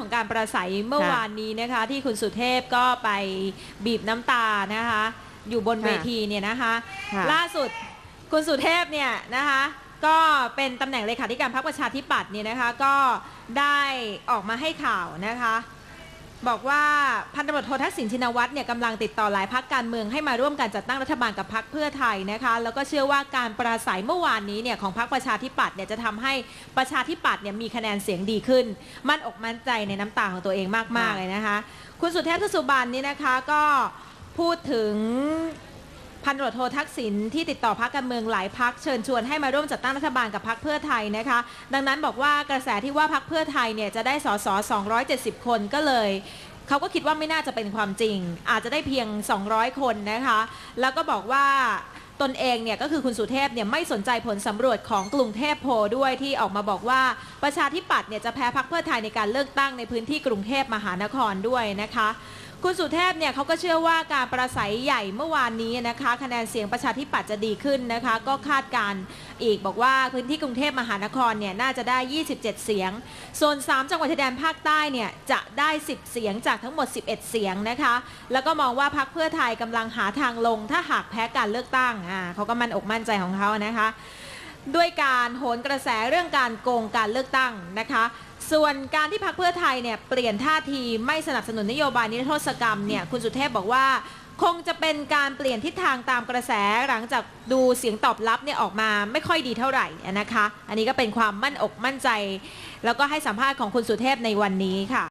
ของการประสัยเมื่อค่ะวานนี้นะคะ ที่คุณสุเทพก็ไปบีบน้ำตานะคะ อยู่บนค่ะเวทีเนี่ยนะคะค่ะล่าสุดคุณสุเทพเนี่ยนะคะ ก็เป็นตำแหน่งเลขาธิการพรรคประชาธิปัตย์เนี่ยนะคะ ก็ได้ออกมาให้ข่าวนะคะ บอกว่าพันตำรวจโททักษิณชินวัตรเนี่ยกำลังติดต่อหลายพักการเมืองให้มาร่วมกันจัดตั้งรัฐบาลกับพักเพื่อไทยนะคะแล้วก็เชื่อว่าการปราศัยเมื่อวานนี้เนี่ยของพักประชาธิปัตย์เนี่ยจะทำให้ประชาธิปัตย์เนี่ยมีคะแนนเสียงดีขึ้น มั่นอกมั่นใจในน้ำตาของตัวเองมากๆเลยนะคะ คุณสุเทพสุบันนี่นะคะก็พูดถึง พันตรวจโททักษิณที่ติดต่อพักการเมืองหลายพักเชิญชวนให้มาร่วมจัดตั้งรัฐบาลกับพักเพื่อไทยนะคะ ดังนั้นบอกว่ากระแสที่ว่าพักเพื่อไทยเนี่ยจะได้สส270 คนก็เลยเขาก็คิดว่าไม่น่าจะเป็นความจริง อาจจะได้เพียง 200 คนนะคะ แล้วก็บอกว่าตนเองเนี่ยก็คือคุณสุเทพเนี่ยไม่สนใจผลสำรวจของกรุงเทพโพด้วยที่ออกมาบอกว่าประชาธิปัตย์เนี่ยจะแพ้พักเพื่อไทยในการเลือกตั้งในพื้นที่กรุงเทพมหานครด้วยนะคะ คุณสุเทพเนี่ยเขาก็เชื่อว่าการประสัยใหญ่เมื่อวานนี้นะคะคะแนนเสียงประชาธิปัตย์จะดีขึ้นนะคะ ก็คาดการอีกบอกว่าพื้นที่กรุงเทพมหานครเนี่ยน่าจะได้ 27 เสียง ส่วน 3 จังหวัดชายแดนภาคใต้เนี่ยจะได้ 10 เสียงจากทั้งหมด 11 เสียงนะคะ แล้วก็มองว่าพักเพื่อไทยกำลังหาทางลง ถ้าหากแพ้การเลือกตั้งอ่าเขาก็มั่นอกมั่นใจของเขานะคะ ด้วยการโหนกระแสเรื่องการโกงการเลือกตั้งนะคะ ส่วนการที่พักเพื่อไทยเนี่ยเปลี่ยนท่าทีไม่สนับสนุนนโยบายนิรโทษกรรมเนี่ยคุณสุเทพบอกว่า คงจะเป็นการเปลี่ยนทิศทางตามกระแสหลังจากดูเสียงตอบรับเนี่ยออกมาไม่ค่อยดีเท่าไหร่นะคะ อันนี้ก็เป็นความมั่นอกมั่นใจ แล้วก็ให้สัมภาษณ์ของคุณสุเทพในวันนี้ค่ะ